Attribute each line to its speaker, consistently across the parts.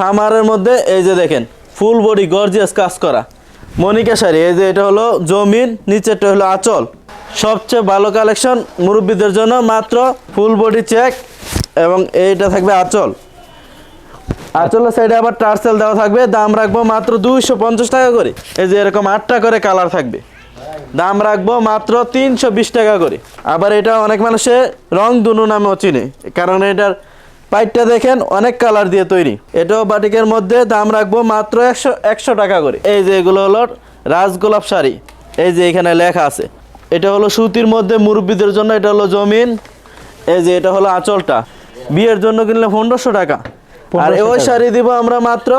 Speaker 1: সামারের মধ্যে এই যে দেখেন ফুল বডি গর্জিয়াস কাজ করা। মনিকা শাড়ি, এই যে এটা হলো জমিন নিচেরটা হলো আঁচল। সবচেয়ে ভালো কালেকশন মুরব্বীদের জন্য মাত্র ফুল বডি চেক এবং এইটা থাকবে আঁচল। আঁচলের সাইডে আবার টার্সেল দেওয়া থাকবে, দাম রাখব মাত্র দুইশো পঞ্চাশ টাকা করে। এই যে এরকম আটটা করে কালার থাকবে। দাম রাখব মাত্র তিনশো বিশ টাকা করে। আবার এটা অনেক মানুষে রং দুনু নামেও চিনে, কারণ এটার পাইপটা দেখেন অনেক কালার দিয়ে তৈরি। এটাও বাটিকের মধ্যে দাম রাখব মাত্র একশো একশো টাকা করে। এই যে এগুলো হলো রাজগোলাপ শাড়ি। এই যে এখানে লেখা আছে। এটা হলো সুতির মধ্যে মুরব্বীদের জন্য এটা হলো জমিন। এই যে এটা হলো আঁচলটা। বিয়ের জন্য কিনলে পনেরোশো টাকা। আর ওই শাড়ি দিব আমরা মাত্র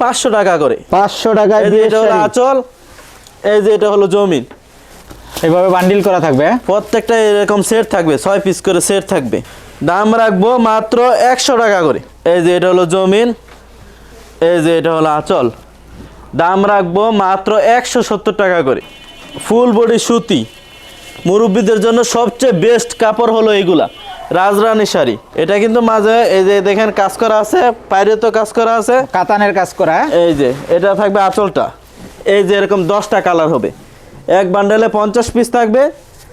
Speaker 1: পাঁচশো টাকা করে।
Speaker 2: পাঁচশো বিয়ের
Speaker 1: এটা হলো আঁচল। এই যে এটা হলো জমিন।
Speaker 2: এইভাবে বান্ডিল করা থাকবে?
Speaker 1: প্রত্যেকটা এরকম সেট থাকবে ছয় পিস করে সেট থাকবে। দাম রাখব মাত্র একশো টাকা করে। এই যে এটা হলো জমিন এই যে এটা হলো আঁচল। দাম রাখব মাত্র একশো সত্তর টাকা করে। ফুল বডি সুতি। মুরব্বীদের জন্য সবচেয়ে বেস্ট কাপড় হলো এইগুলা রাজরানী শাড়ি। এটা কিন্তু মাঝে এই যে দেখেন কাজ করা আছে বাইরে তো কাজ করা আছে।
Speaker 2: কাতানের কাজ করা হ্যাঁ?
Speaker 1: এই যে এটা থাকবে আঁচলটা। এই যে এরকম দশটা কালার হবে। এক বান্ডেলে পঞ্চাশ পিস থাকবে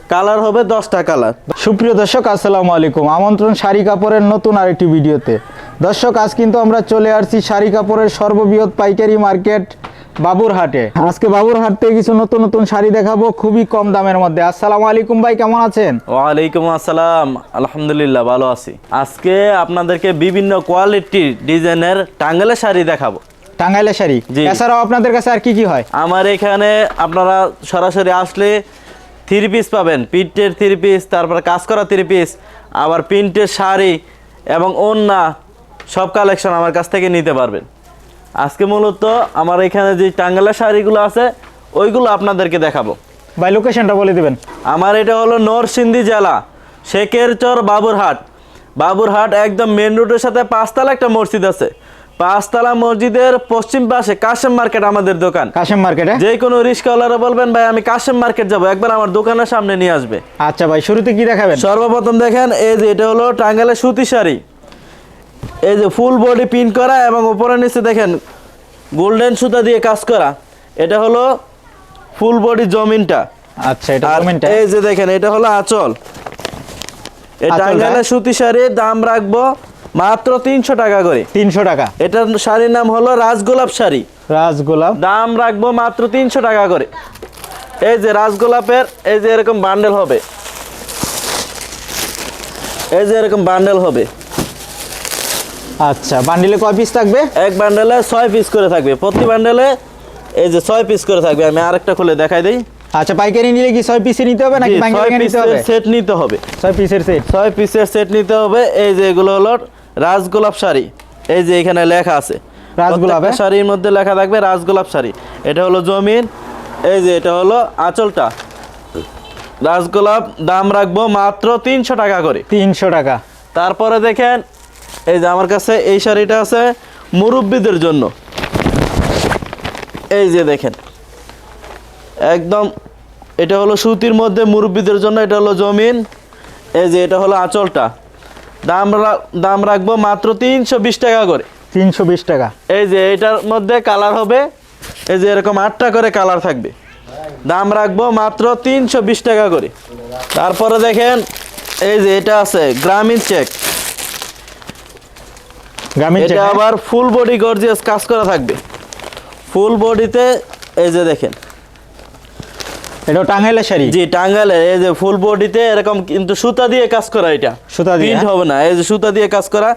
Speaker 1: কালার হবে দশটা কালার।
Speaker 2: সুপ্রিয় দর্শক আসসালামু আলাইকুম। আমন্ত্রণ শাড়ি কাপড়ের নতুন আরেকটি ভিডিওতে। দর্শক আজ কিন্তু আমরা চলে আসছি শাড়ি কাপড়ের সর্ববৃহৎ পাইকারি মার্কেট বাবুরহাটে। আজকে বাবুরহাট থেকে কিছু নতুন নতুন শাড়ি দেখাবো খুবই কম দামের মধ্যে। আসসালামু আলাইকুম ভাই কেমন আছেন?
Speaker 1: ওয়ালাইকুম আসসালাম। আলহামদুলিল্লাহ ভালো আছি। আজকে আপনাদেরকে বিভিন্ন কোয়ালিটির ডিজাইনের টাঙ্গেলের শাড়ি দেখাবো।
Speaker 2: টাঙ্গাইলের শাড়ি? এছাড়াও আপনাদের কাছে আর কি কি হয়?
Speaker 1: আমার এখানে আপনারা সরাসরি আসলে থ্রি পিস পাবেন। প্রিন্টের থ্রি পিস তারপর কাজ করা থ্রি পিস আবার প্রিন্টের শাড়ি এবং ওন্না সব কালেকশন আমার কাছ থেকে নিতে পারবেন। আজকে মূলত আমার এখানে যে টাঙ্গালা শাড়িগুলো আছে ওইগুলো আপনাদেরকে দেখাবো।
Speaker 2: ভাই লোকেশনটা বলে দিবেন।
Speaker 1: আমার এটা হলো নরসিংদী জেলা শেখেরচর বাবুরহাট। বাবুরহাট একদম মেন রোডের সাথে পাঁচতলা একটা মসজিদ আছে। পাঁচতলা মসজিদের পশ্চিম পাশে কাশেম মার্কেট আমাদের দোকান।
Speaker 2: কাশেম মার্কেটে?
Speaker 1: যে কোনো রিক্সাওয়ালারা বলবেন ভাই আমি কাশেম মার্কেট যাব। একবার আমার দোকানের সামনে নিয়ে আসবে।
Speaker 2: আচ্ছা ভাই শুরুতে কি দেখাবেন?
Speaker 1: সর্বপ্রথম দেখেন এই যে এটা হলো টাঙ্গালের সুতি শাড়ি। এই যে ফুল বডি পিন করা এবং উপরে নিচে দেখেন গোল্ডেন সুতা দিয়ে কাজ করা। এটা হলো ফুল বডি জমিনটা।
Speaker 2: আচ্ছা এটা কমেন্টটা
Speaker 1: এই যে দেখেন এটা হলো আঁচল। এই? টাঙ্গাইলের সুতি শাড়ির দাম রাখব মাত্র তিনশো টাকা করে।
Speaker 2: তিনশো টাকা।
Speaker 1: এটার শাড়ির নাম হলো রাজগোলাপ শাড়ি।
Speaker 2: রাজগোলাপ।
Speaker 1: দাম রাখব মাত্র তিনশো টাকা করে। এই যে রাজগোলাপের এই যে এরকম বান্ডেল হবে। এই যে এরকম বান্ডেল হবে।
Speaker 2: আচ্ছা বান্ডিলে কয় পিস থাকবে?
Speaker 1: এক বান্ডেলে ছয় পিস করে থাকবে। প্রতি বান্ডেলে এই যে ছয় পিস করে থাকবে। আমি আরেকটা খুলে দেখাই দিই।
Speaker 2: আচ্ছা পাইকারি নিলে কি ছয় পিসে নিতে হবে নাকি নিতে হবে?
Speaker 1: পিসের সেট নিতে হবে।
Speaker 2: ছয় পিসের সেট
Speaker 1: ছয় পিসের সেট নিতে হবে। এই যে এগুলো হলো রাজগোলাপ শাড়ি। এই যে এখানে লেখা আছে।
Speaker 2: রাজগোলাপ, হ্যাঁ?
Speaker 1: শাড়ির মধ্যে লেখা থাকবে রাজগোলাপ শাড়ি। এটা হলো জমিন এই যে এটা হলো আঁচলটা। রাজগোলাপ দাম রাখব মাত্র তিনশো টাকা করে।
Speaker 2: তিনশো টাকা।
Speaker 1: তারপরে দেখেন এই যে আমার কাছে এই শাড়িটা আছে মুরব্বীদের জন্য। এই যে দেখেন একদম এটা হলো সুতির মধ্যে মুরব্বীদের জন্য এটা হলো জমিন এই যে এটা হলো আঁচলটা। দাম দাম রাখব মাত্র তিনশো বিশ টাকা করে।
Speaker 2: তিনশো বিশ টাকা।
Speaker 1: এই যে এটার মধ্যে কালার হবে এই যে এরকম আটটা করে কালার থাকবে। দাম রাখব মাত্র তিনশো বিশ টাকা করে। তারপরে দেখেন এই যে এটা আছে গ্রামীণ চেক
Speaker 2: গ্রামীণ
Speaker 1: এটা
Speaker 2: চেক, হ্যাঁ?
Speaker 1: আবার ফুল বডি গর্জিয়াস কাজ করা থাকবে। ফুল বডিতে এই যে দেখেন
Speaker 2: এটাও টাঙ্গাইলের শাড়ি?
Speaker 1: জি টাঙ্গাইলের এই যে ফুল বডিতে এরকম কিন্তু সুতা দিয়ে কাজ করা এটা।
Speaker 2: সুতা দিয়ে,
Speaker 1: প্রিন্ট? হবে না এই যে সুতা দিয়ে কাজ করা।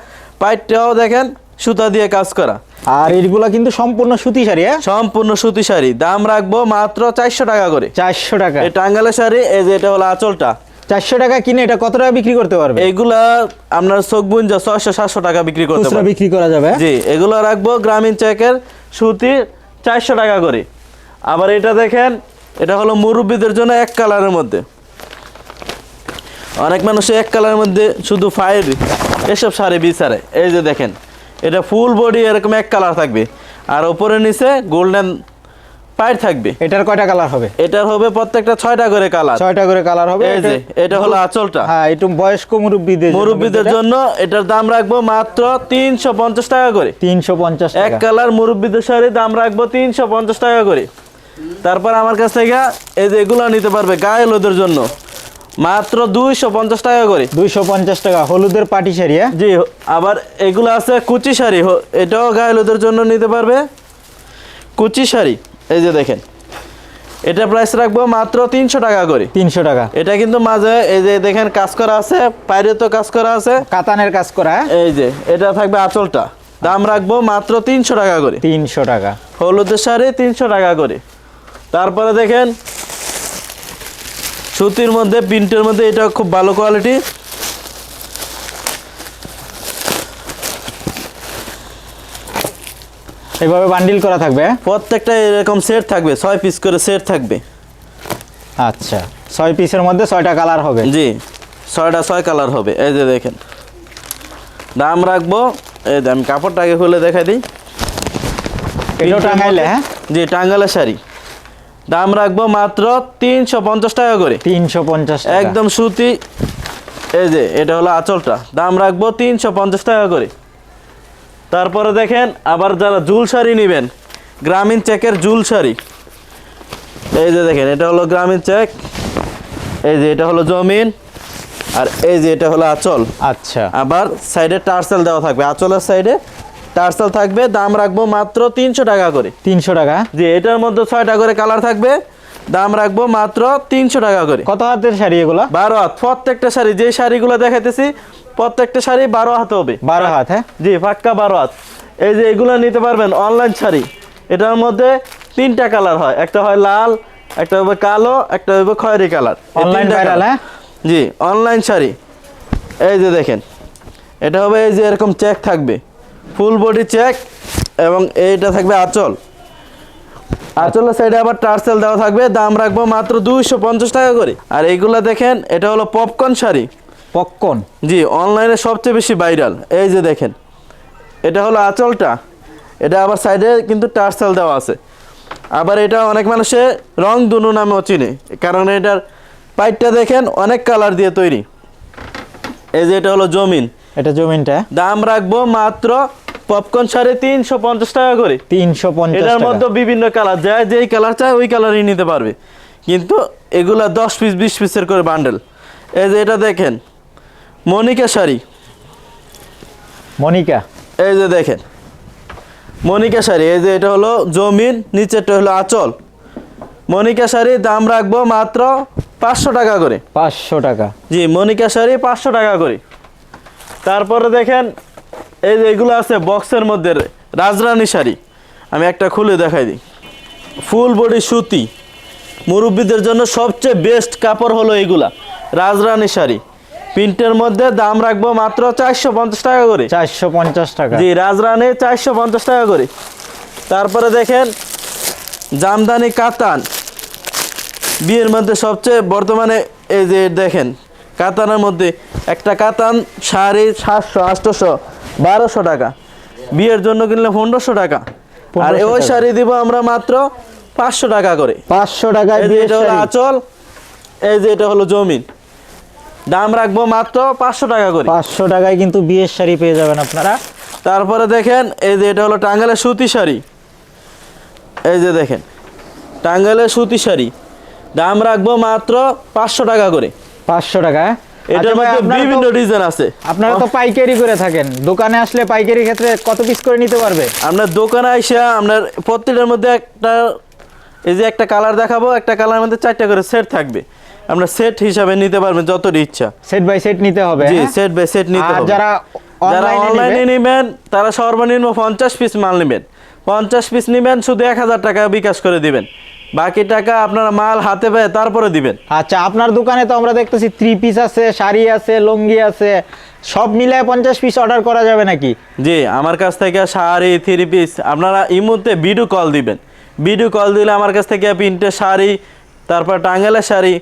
Speaker 1: পাইটটাও দেখেন সুতা দিয়ে কাজ করা।
Speaker 2: আর এইগুলা কিন্তু সম্পূর্ণ সুতি শাড়ি হ্যাঁ?
Speaker 1: সম্পূর্ণ সুতি শাড়ি। দাম রাখব মাত্র চারশো টাকা করে।
Speaker 2: চারশো টাকা।
Speaker 1: এই টাঙ্গাইলের শাড়ি এই যে এটা হলো আঁচলটা।
Speaker 2: চারশো টাকা কিনে এটা কত টাকা বিক্রি করতে পারবে?
Speaker 1: এইগুলা আপনার চোখ বুঞ্জা ছয়শো সাতশো টাকা বিক্রি করতে পারবে।
Speaker 2: বিক্রি করা যাবে হ্যাঁ?
Speaker 1: জি এগুলো রাখব গ্রামীণ চেকের সুতি চারশো টাকা করে। আবার এটা দেখেন এটা হলো মুরব্বীদের জন্য এক কালারের মধ্যে। অনেক মানুষ এক কালারের মধ্যে শুধু ফাইল এসব শাড়ি বিচারে। এই যে দেখেন এটা ফুল বডি এরকম এক কালার থাকবে। আর ওপরে নিচে গোল্ডেন পাইর থাকবে।
Speaker 2: এটার কয়টা কালার হবে?
Speaker 1: এটার হবে প্রত্যেকটা ছয়টা করে কালার।
Speaker 2: ছয়টা করে কালার হবে।
Speaker 1: এই যে এটা হলো আঁচলটা।
Speaker 2: হ্যাঁ একটু বয়স্ক মুরব্বীদের
Speaker 1: মুরব্বীদের জন্য এটার দাম রাখব মাত্র তিনশো পঞ্চাশ টাকা করে।
Speaker 2: তিনশো পঞ্চাশ
Speaker 1: এক কালার মুরব্বীদের শাড়ি দাম রাখব তিনশো পঞ্চাশ টাকা করে। তারপর আমার কাছ থেকে এই যে এগুলো নিতে পারবে গায়ে লোদের জন্য। মাত্র দুইশো পঞ্চাশ টাকা করে।
Speaker 2: দুইশো পঞ্চাশ টাকা হলুদের পাটি শাড়ি হ্যাঁ?
Speaker 1: জি আবার এগুলো আছে কুচি শাড়ি এটাও গায়ে লোদের জন্য নিতে পারবে। কুচি শাড়ি এই যে দেখেন। এটা প্রাইস রাখব মাত্র তিনশো টাকা করে।
Speaker 2: তিনশো টাকা।
Speaker 1: এটা কিন্তু মাঝে এই যে দেখেন কাজ করা আছে বাইরে তো কাজ করা আছে।
Speaker 2: কাতানের কাজ করা হ্যাঁ?
Speaker 1: এই যে এটা থাকবে আঁচলটা। দাম রাখব মাত্র তিনশো টাকা করে।
Speaker 2: তিনশো টাকা।
Speaker 1: হলুদের শাড়ি তিনশো টাকা করে। তারপরে দেখেন সুতির মধ্যে প্রিন্টের মধ্যে এটা খুব ভালো কোয়ালিটি
Speaker 2: এইভাবে বান্ডিল করা থাকবে?
Speaker 1: প্রত্যেকটা এরকম সেট থাকবে ছয় পিস করে সেট থাকবে।
Speaker 2: আচ্ছা ছয় পিসের মধ্যে ছয়টা কালার হবে।
Speaker 1: জি ছয়টা ছয় কালার হবে। এই যে দেখেন দাম রাখব। এই যে আমি কাপড়টাকে খুলে দেখাই দিই।
Speaker 2: টাঙাইলে হ্যাঁ?
Speaker 1: জি টাঙ্গালের শাড়ি। দাম রাখব মাত্র তিনশো পঞ্চাশ টাকা করে।
Speaker 2: তিনশো পঞ্চাশ
Speaker 1: একদম সুতি। এই যে এটা হলো আঁচলটা। দাম রাখব তিনশো পঞ্চাশ টাকা করে। তারপরে দেখেন আবার যারা জুল শাড়ি নেবেন গ্রামীণ চেকের জুল শাড়ি। এই যে দেখেন এটা হলো গ্রামীণ চেক। এই যে এটা হলো জমিন। আর এই যে এটা হলো আঁচল।
Speaker 2: আচ্ছা।
Speaker 1: আবার সাইডে টার্সেল দেওয়া থাকবে। আঁচলের সাইডে টার্সেল থাকবে দাম রাখব মাত্র তিনশো টাকা করে।
Speaker 2: তিনশো টাকা?
Speaker 1: জি এটার মধ্যে ছয়টা করে কালার থাকবে দাম রাখব মাত্র তিনশো টাকা করে।
Speaker 2: কত হাতের শাড়ি এগুলো?
Speaker 1: বারো হাত প্রত্যেকটা শাড়ি যে শাড়িগুলো দেখাইতেছি প্রত্যেকটা শাড়ি বারো হাত হবে।
Speaker 2: বারো হাত হ্যাঁ?
Speaker 1: জি পাক্কা বারো হাত। এই যে এগুলো নিতে পারবেন অনলাইন শাড়ি। এটার মধ্যে তিনটা কালার হয় একটা হয় লাল একটা হবে কালো একটা হবে খয়েরি কালার
Speaker 2: অনলাইন ভাইরাল হ্যাঁ?
Speaker 1: জি অনলাইন শাড়ি। এই যে দেখেন এটা হবে এই যে এরকম চেক থাকবে। ফুল বডি চেক এবং এইটা থাকবে আঁচল। আঁচলের সাইডে আবার টার্সেল দেওয়া থাকবে দাম রাখব মাত্র দুইশো পঞ্চাশ টাকা করে। আর এইগুলো দেখেন এটা হলো পপকর্ন শাড়ি।
Speaker 2: পপকর্ন?
Speaker 1: জি অনলাইনে সবচেয়ে বেশি ভাইরাল। এই যে দেখেন এটা হলো আঁচলটা। এটা আবার সাইডে কিন্তু টার্সেল দেওয়া আছে। আবার এটা অনেক মানুষে রং দুনু নামেও চিনে কারণ এটার পাইপটা দেখেন অনেক কালার দিয়ে তৈরি। এই যে এটা হলো জমিন।
Speaker 2: এটা জমিনটা?
Speaker 1: দাম রাখব মাত্র পপকর্ন শাড়ি তিনশো পঞ্চাশ টাকা করে।
Speaker 2: তিনশো পঞ্চাশ
Speaker 1: এটার মধ্যে বিভিন্ন কালার যায় যেই কালার চায় ওই কালারই নিতে পারবে। কিন্তু এগুলা দশ পিস বিশ পিসের করে বান্ডেল এই যে এটা দেখেন মনিকা শাড়ি।
Speaker 2: মনিকা?
Speaker 1: এই যে দেখেন মনিকা শাড়ি। এই যে এটা হলো জমিন নিচেরটা হলো আঁচল। মনিকা শাড়ি দাম রাখব মাত্র পাঁচশো টাকা করে।
Speaker 2: পাঁচশো টাকা।
Speaker 1: জি মনিকা শাড়ি পাঁচশো টাকা করে। তারপরে দেখেন এই যে এগুলো আছে বক্সের মধ্যে রাজরানী শাড়ি। আমি একটা খুলে দেখাই দিই। ফুল বডি সুতি। মুরব্বীদের জন্য সবচেয়ে বেস্ট কাপড় হলো এগুলা রাজরানী শাড়ি। প্রিন্টের মধ্যে দাম রাখব মাত্র চারশো পঞ্চাশ টাকা করে।
Speaker 2: চারশো পঞ্চাশ টাকা।
Speaker 1: জি রাজরানী চারশো পঞ্চাশ টাকা করে। তারপরে দেখেন জামদানি কাতান। বিয়ের মধ্যে সবচেয়ে বর্তমানে এই যে দেখেন কাতানের মধ্যে একটা কাতান শাড়ি সাতশো আটশোশো বারোশো টাকা। বিয়ের জন্য কিনলে পনেরোশো টাকা। আর ওই শাড়ি দিব আমরা মাত্র পাঁচশো টাকা করে।
Speaker 2: পাঁচশো
Speaker 1: যে এটা হলো। আঁচল এই যে এটা হলো জমিন। দাম রাখব মাত্র পাঁচশো টাকা করে।
Speaker 2: পাঁচশো টাকায় কিন্তু বিয়ের শাড়ি পেয়ে যাবেন আপনারা।
Speaker 1: তারপরে দেখেন এই যে এটা হলো টাঙ্গালের সুতি শাড়ি। এই যে দেখেন টাঙ্গালের সুতি শাড়ি। দাম রাখব মাত্র পাঁচশো টাকা করে।
Speaker 2: পাঁচশো টাকা হ্যাঁ?
Speaker 1: এটার
Speaker 2: আচ্ছা ভাই,
Speaker 1: মধ্যে
Speaker 2: আপনারা তো-
Speaker 1: বিভিন্ন ডিজাইন আছে।
Speaker 2: আপনারা তো পাইকারি করে থাকেন। দোকানে আসলে পাইকারি ক্ষেত্রে কত পিস করে নিতে পারবে?
Speaker 1: আপনার দোকানে আইসা আপনার প্রত্যেকটার মধ্যে একটা এই যে একটা কালার দেখাবো একটা কালার মধ্যে চারটা করে সেট থাকবে। সেট হিসাবে নিতে পারবেন ইচ্ছা।
Speaker 2: সেট বাই সেট নিতে হবে
Speaker 1: জি? সেট বাই সেট নিতে হবে।
Speaker 2: যারা
Speaker 1: যারা
Speaker 2: অনলাইনে
Speaker 1: নেবেন তারা সর্বনিম্ন পঞ্চাশ পিস মাল নেবেন। পঞ্চাশ পিস নেবেন শুধু এক হাজার টাকা বিকাশ করে দিবেন। বাকি টাকা আপনারা মাল হাতে পেয়ে তারপরে দিবেন।
Speaker 2: আচ্ছা আপনার দোকানে তো আমরা দেখতেছি থ্রি পিস আছে শাড়ি আছে লুঙ্গি আছে সব মিলায় পঞ্চাশ পিস অর্ডার করা যাবে নাকি?
Speaker 1: জি আমার কাছ থেকে শাড়ি থ্রি পিস আপনারা এই মুহূর্তে ভিডিও কল দিবেন। ভিডিও কল দিলে আমার কাছ থেকে প্রিন্টের শাড়ি তারপর টাঙ্গালের শাড়ি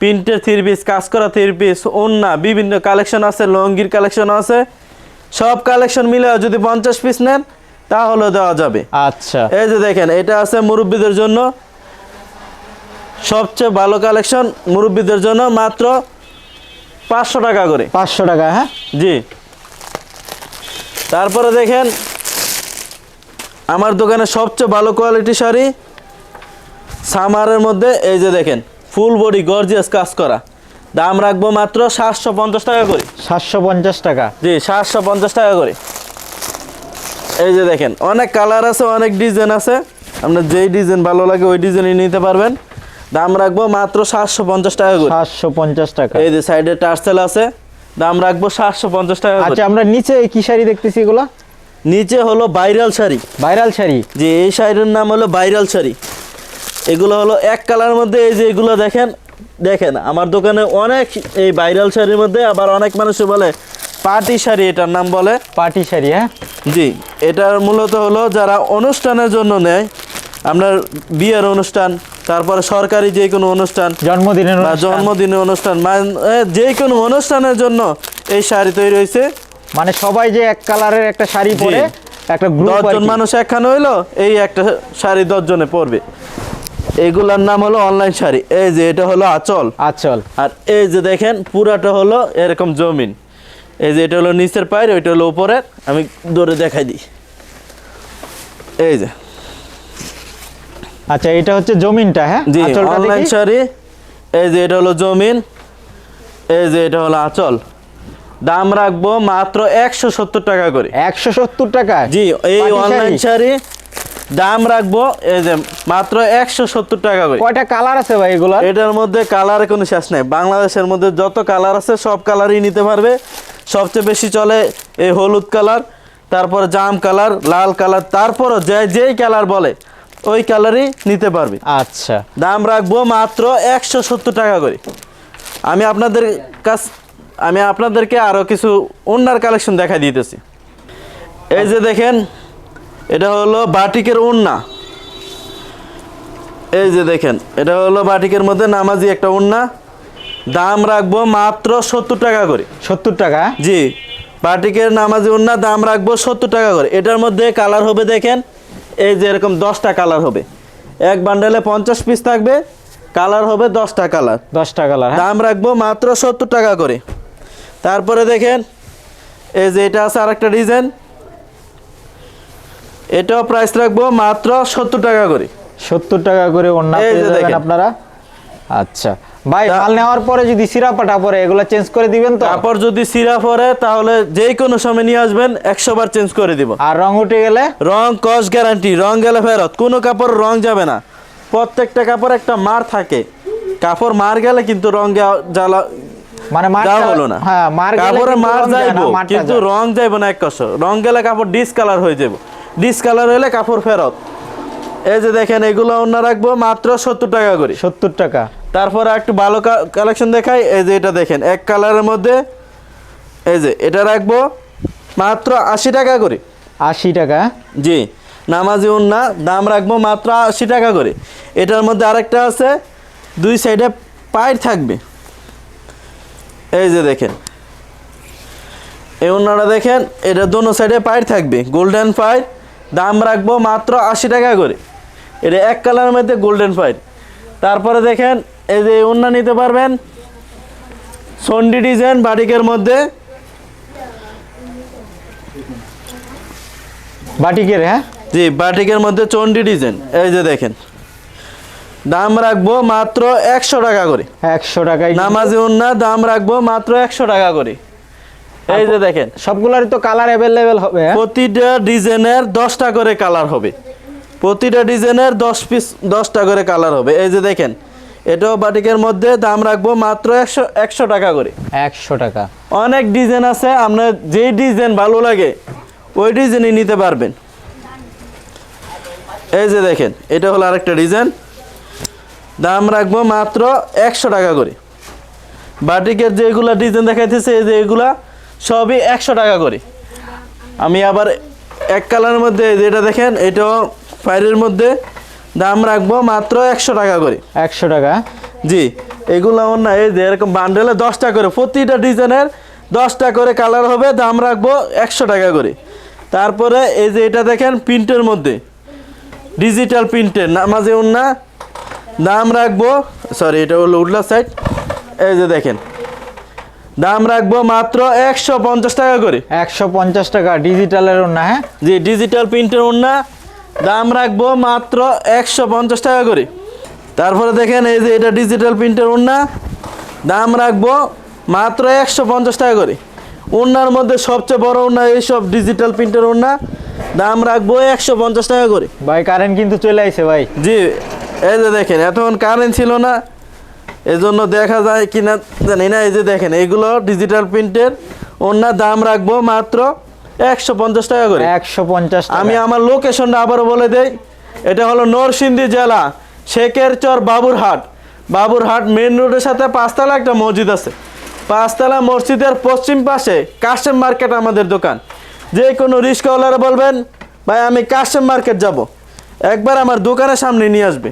Speaker 1: প্রিন্টের থ্রি পিস কাজ করা থ্রি পিস ওন্না বিভিন্ন কালেকশন আছে লঙ্গির কালেকশন আছে। সব কালেকশন মিলে যদি পঞ্চাশ পিস নেন তাহলে দেওয়া যাবে।
Speaker 2: আচ্ছা।
Speaker 1: এই যে দেখেন এটা আছে মুরব্বীদের জন্য। সবচেয়ে ভালো কালেকশন মুরব্বীদের জন্য মাত্র পাঁচশো টাকা করে।
Speaker 2: পাঁচশো টাকা হ্যাঁ?
Speaker 1: জি। তারপরে দেখেন আমার দোকানে সবচেয়ে ভালো কোয়ালিটি শাড়ি সামারের মধ্যে এই যে দেখেন ফুল বডি গর্জিয়াস কাজ করা। দাম রাখব মাত্র সাতশো পঞ্চাশ টাকা করে।
Speaker 2: সাতশো পঞ্চাশ টাকা।
Speaker 1: জি সাতশো পঞ্চাশ টাকা করে। এই যে দেখেন অনেক কালার আছে অনেক ডিজাইন আছে। আপনার যেই ডিজাইন ভালো লাগে ওই ডিজাইনই নিতে পারবেন। দাম রাখব মাত্র সাতশো পঞ্চাশ টাকা করে।
Speaker 2: সাতশো পঞ্চাশ টাকা।
Speaker 1: এই যে সাইডে টার্সেল আছে দাম রাখব সাতশো পঞ্চাশ টাকা
Speaker 2: আচ্ছা আমরা নিচে কি শাড়ি দেখতেছি এগুলো?
Speaker 1: নিচে হলো ভাইরাল শাড়ি।
Speaker 2: ভাইরাল শাড়ি?
Speaker 1: যে এই শাড়ির নাম হলো ভাইরাল শাড়ি। এগুলো হলো এক কালার মধ্যে এই যে এগুলো দেখেন দেখেন আমার দোকানে অনেক এই ভাইরাল শাড়ির মধ্যে আবার অনেক মানুষে বলে পার্টি শাড়ি এটার নাম বলে।
Speaker 2: পার্টি শাড়ি হ্যাঁ?
Speaker 1: জি এটার মূলত হলো যারা অনুষ্ঠানের জন্য নেয় আপনার বিয়ের অনুষ্ঠান তারপরে সরকারি যে কোনো অনুষ্ঠান
Speaker 2: জন্মদিনের
Speaker 1: বা। জন্মদিনের অনুষ্ঠান মানে যে কোনো অনুষ্ঠানের জন্য এই শাড়ি তৈরি হয়েছে।
Speaker 2: মানে সবাই যে এক কালারের একটা শাড়ি পরে একটা গ্রুপ
Speaker 1: দশজন মানুষ একখানে হইল এই একটা শাড়ি দশজনে পরবে। এগুলার নাম হলো অনলাইন শাড়ি। এই যে এটা হলো আচল।
Speaker 2: আচল।
Speaker 1: আর এই যে দেখেন পুরাটা হলো এরকম জমিন। এই যে এটা হলো নিচের পায়ের ওইটা হলো উপরের। আমি দৌড়ে দেখাই দিই। এই যে।
Speaker 2: আচ্ছা এটা হচ্ছে জমিনটা হ্যাঁ?
Speaker 1: জি অনলাইন। শাড়ি এই যে এটা হলো জমিন এই যে এটা হলো আচল। দাম রাখব মাত্র একশো সত্তর টাকা করে।
Speaker 2: একশো সত্তর টাকা
Speaker 1: জি এই অনলাইন
Speaker 2: শাড়ি?
Speaker 1: দাম রাখব এই যে মাত্র একশো সত্তর টাকা করে।
Speaker 2: কয়টা কালার আছে ভাই এগুলার?
Speaker 1: এটার মধ্যে কালার কোনো শেষ নেই। বাংলাদেশের মধ্যে যত কালার আছে সব কালারই নিতে পারবে। সবচেয়ে বেশি চলে এই হলুদ কালার তারপরে জাম কালার লাল কালার তারপরও যে যেই কালার বলে ওই কালারই নিতে পারবে।
Speaker 2: আচ্ছা।
Speaker 1: দাম রাখব মাত্র একশো সত্তর টাকা করে। আমি আপনাদের কাছ আমি আপনাদেরকে আরও কিছু ওনার কালেকশন দেখা দিতেছি। এই যে দেখেন এটা হলো বাটিকের ওন্না। এই যে দেখেন এটা হলো বাটিকের মধ্যে নামাজি একটা ওন্না। দাম রাখব মাত্র সত্তর টাকা করে।
Speaker 2: সত্তর টাকা?
Speaker 1: জি বাটিকের নামাজি ওন্না দাম রাখব সত্তর টাকা করে। এটার মধ্যে কালার হবে দেখেন এই যে এরকম দশটা কালার হবে। এক বান্ডেলে পঞ্চাশ পিস থাকবে কালার হবে দশটা কালার।
Speaker 2: দশটা কালার হ্যাঁ।
Speaker 1: দাম রাখব মাত্র সত্তর টাকা করে। তারপরে দেখেন এই যে এটা আছে আরেকটা ডিজাইন। এটাও প্রাইস রাখব মাত্র সত্তর টাকা করে।
Speaker 2: সত্তর টাকা করে অন্য। আপনারা। আচ্ছা ভাই মাল নেওয়ার পরে যদি সিরাপাটা পরে এগুলো চেঞ্জ করে দিবেন তো?
Speaker 1: কাপড় যদি সিরা পরে তাহলে যে কোনো সময় নিয়ে আসবেন একশো বার চেঞ্জ করে দিব।
Speaker 2: আর রং উঠে গেলে?
Speaker 1: রং কস গ্যারান্টি রং গেলে ফেরত। কোনো কাপড় রং যাবে না। প্রত্যেকটা কাপড় একটা মার থাকে। কাপড় মার গেলে কিন্তু রং জ্বালা
Speaker 2: মানে মারটা
Speaker 1: যা হলো না।
Speaker 2: হ্যাঁ মার
Speaker 1: কাপড়ে মার
Speaker 2: রং যায় না,
Speaker 1: যাইবো কিন্তু রং যাইবো না এক কষ রং গেলে কাপড় ডিসকালার হয়ে যাবে ডিসকালার হলে কাপড় ফেরত। এই যে দেখেন এগুলো অন্য রাখব মাত্র সত্তর টাকা করে।
Speaker 2: সত্তর টাকা।
Speaker 1: তারপরে একটু ভালো কালেকশন দেখাই। এই যে এটা দেখেন এক কালারের মধ্যে এই যে এটা রাখব মাত্র আশি টাকা করে।
Speaker 2: আশি টাকা?
Speaker 1: জি নামাজি উন্না দাম রাখব মাত্র আশি টাকা করে। এটার মধ্যে আরেকটা আছে দুই সাইডে পায়ের থাকবে। এই যে দেখেন এই উন্নাটা দেখেন এটা দোনো সাইডে পায়ের থাকবে গোল্ডেন পায়ের। দাম রাখব মাত্র আশি টাকা করে। এটা এক কালারের মধ্যে গোল্ডেন পায়ের। তারপরে দেখেন এই যে উন্না নিতে পারবেন। সন্ডি ডিজাইন বাটিকের মধ্যে।
Speaker 2: বাটিকের হ্যাঁ?
Speaker 1: জি বাটিকের মধ্যে চন্ডি ডিজাইন। এই যে দেখেন। দাম রাখব মাত্র একশো টাকা করে।
Speaker 2: একশো টাকায়
Speaker 1: নামাজি উন্না দাম রাখব মাত্র একশো টাকা করে। এই যে দেখেন।
Speaker 2: সবগুলোরই তো কালার অ্যাভেলেবেল হবে হ্যাঁ?
Speaker 1: প্রতিটা ডিজাইনের দশটা করে কালার হবে। প্রতিটা ডিজাইনের দশ পিস দশটা করে কালার হবে। এই যে দেখেন। এটাও বাটিকের মধ্যে দাম রাখব মাত্র একশো একশো টাকা করে।
Speaker 2: একশো টাকা।
Speaker 1: অনেক ডিজাইন আছে আপনার যেই ডিজাইন ভালো লাগে ওই ডিজাইনই নিতে পারবেন। এই যে দেখেন এটা হলো আরেকটা ডিজাইন। দাম রাখব মাত্র একশো টাকা করে। বাটিকের যেগুলা ডিজাইন দেখাইতেছে এই যে এগুলা সবই একশো টাকা করে। আমি আবার এক কালারের মধ্যে এই যে এটা দেখেন এটাও ফাইলের মধ্যে। দাম রাখব মাত্র একশো টাকা করে।
Speaker 2: একশো টাকা?
Speaker 1: জি এগুলো আমার না এই যে এরকম বান্ডেলে দশটা করে প্রতিটা ডিজাইনের দশটা করে কালার হবে দাম রাখব একশো টাকা করে। তারপরে এই যে এটা দেখেন প্রিন্টের মধ্যে। ডিজিটাল প্রিন্টের নামাজে উন্না দাম রাখব সরি এটা হলো উল্লা সাইড এই যে দেখেন দাম রাখব মাত্র একশো পঞ্চাশ টাকা করে।
Speaker 2: একশো পঞ্চাশ টাকা ডিজিটালের না হ্যাঁ?
Speaker 1: জি ডিজিটাল প্রিন্টের ওড়না দাম রাখব মাত্র একশো পঞ্চাশ টাকা করে। তারপরে দেখেন এই যে এটা ডিজিটাল প্রিন্টের ওড়না। দাম রাখব মাত্র একশো পঞ্চাশ টাকা করে। ওড়নার মধ্যে সবচেয়ে বড় ওড়না এইসব ডিজিটাল প্রিন্টের ওড়না। দাম রাখব একশো পঞ্চাশ টাকা করে।
Speaker 2: ভাই কারেন্ট কিন্তু চলে আইছে ভাই।
Speaker 1: জি এই যে দেখেন এতক্ষণ কারেন্ট ছিল না। এজন্য দেখা যায় কিনা জানি না এই যে দেখেন এগুলো ডিজিটাল প্রিন্টের ওড়না। দাম রাখব মাত্র একশো পঞ্চাশ টাকা করে।
Speaker 2: একশো পঞ্চাশ
Speaker 1: আমি আমার লোকেশনটা আবারও বলে দেই এটা হলো নরসিংদী জেলা শেখেরচর বাবুরহাট। বাবুরহাট মেন রোডের সাথে পাঁচতলা একটা মসজিদ আছে। পাঁচতলা মসজিদের পশ্চিম পাশে কাশেম মার্কেট আমাদের দোকান। যে কোনো রিস্কওয়ালারা বলবেন ভাই আমি কাশেম মার্কেট যাব। একবার আমার দোকানের সামনে নিয়ে আসবে।